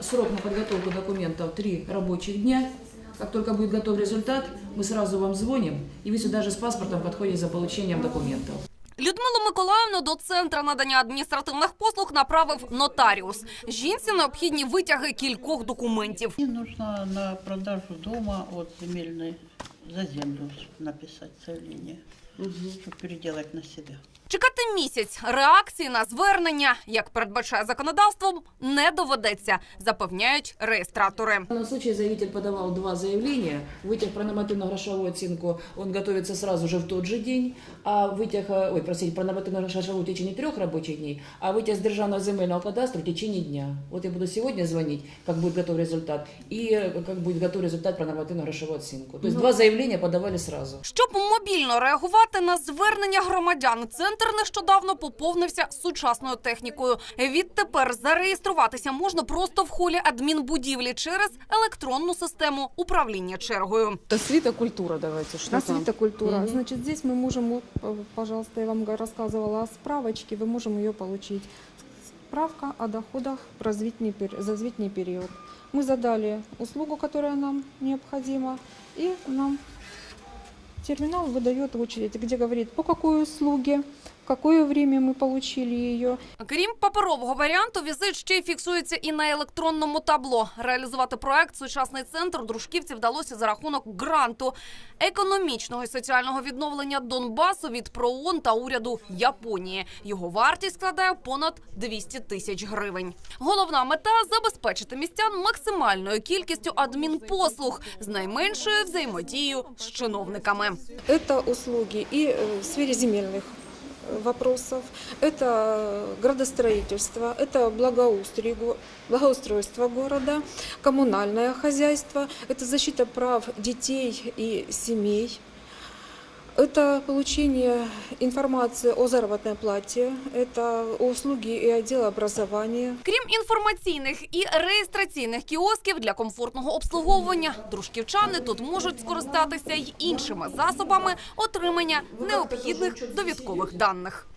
срок на подготовку документов три рабочих дня. Как только будет готов результат, мы сразу вам звоним, и вы сюда же с паспортом подходите за получением документов. Людмилу Миколаївну до центру надання адміністративних послуг направив нотаріус. Жінці необхідні витяги кількох документів. Мне нужно на продажу дома от земельной за землю написать заявление, чтобы переделать на себя. Чекати місяць реакції на звернення, як передбачає законодавством, не доведеться, запевняють реєстратори. В данном случае заявитель подавал два заявления. Вытяг про нормативно-грошовую оценку, он готовится сразу же в тот же день, а вытяг, э, ой, простите, про нормативно-грошовую в течение трех рабочих дней, а вытяг с державного земельного кадастра в течение дня. Вот я буду сегодня звонить, как будет готов результат, и э, как будет готов результат про нормативно-грошовую оценку. То есть два заявления подавали сразу. Щоб мобільно реагувати на звернення громадян, центр нещодавно поповнився сучасною технікою. Відтепер зареєструватися можна просто в холі адмінбудівлі через електронну систему управління чергою. Это свитокультура, давайте, что На там? свитокультура. Мгм. Значит, здесь мы можем, вот, п- пожалуйста, я вам га- рассказывала о справочке, вы можем ее получить. Справка о доходах про звитний пер- за звитний период. Мы задали услугу, которая нам необходима, и нам терминал выдает очередь, где говорит, по какой услуге, какое время мы получили ее, Крім паперового варіанту, візит ще й фіксується і на електронному табло. Реалізувати проект сучасний центр дружківці вдалося за рахунок гранту економічного і соціального відновлення Донбасу від ПРООН та уряду Японії. Його вартість складає понад 200 тисяч гривень. Головна мета забезпечити містян максимальною кількістю адмінпослуг з найменшою взаємодією з чиновниками. Это услуги и э, в сфере земельных э, вопросов, это градостроительство, это благоустрой го- благоустройство города, коммунальное хозяйство, это защита прав детей и семей, это получение информации о заработной плате, это услуги и отдел образования, Крім інформаційних і реєстраційних кіосків для комфортного обслуговування, дружківчани тут можуть скористатися й іншими засобами отримання необхідних довідкових даних.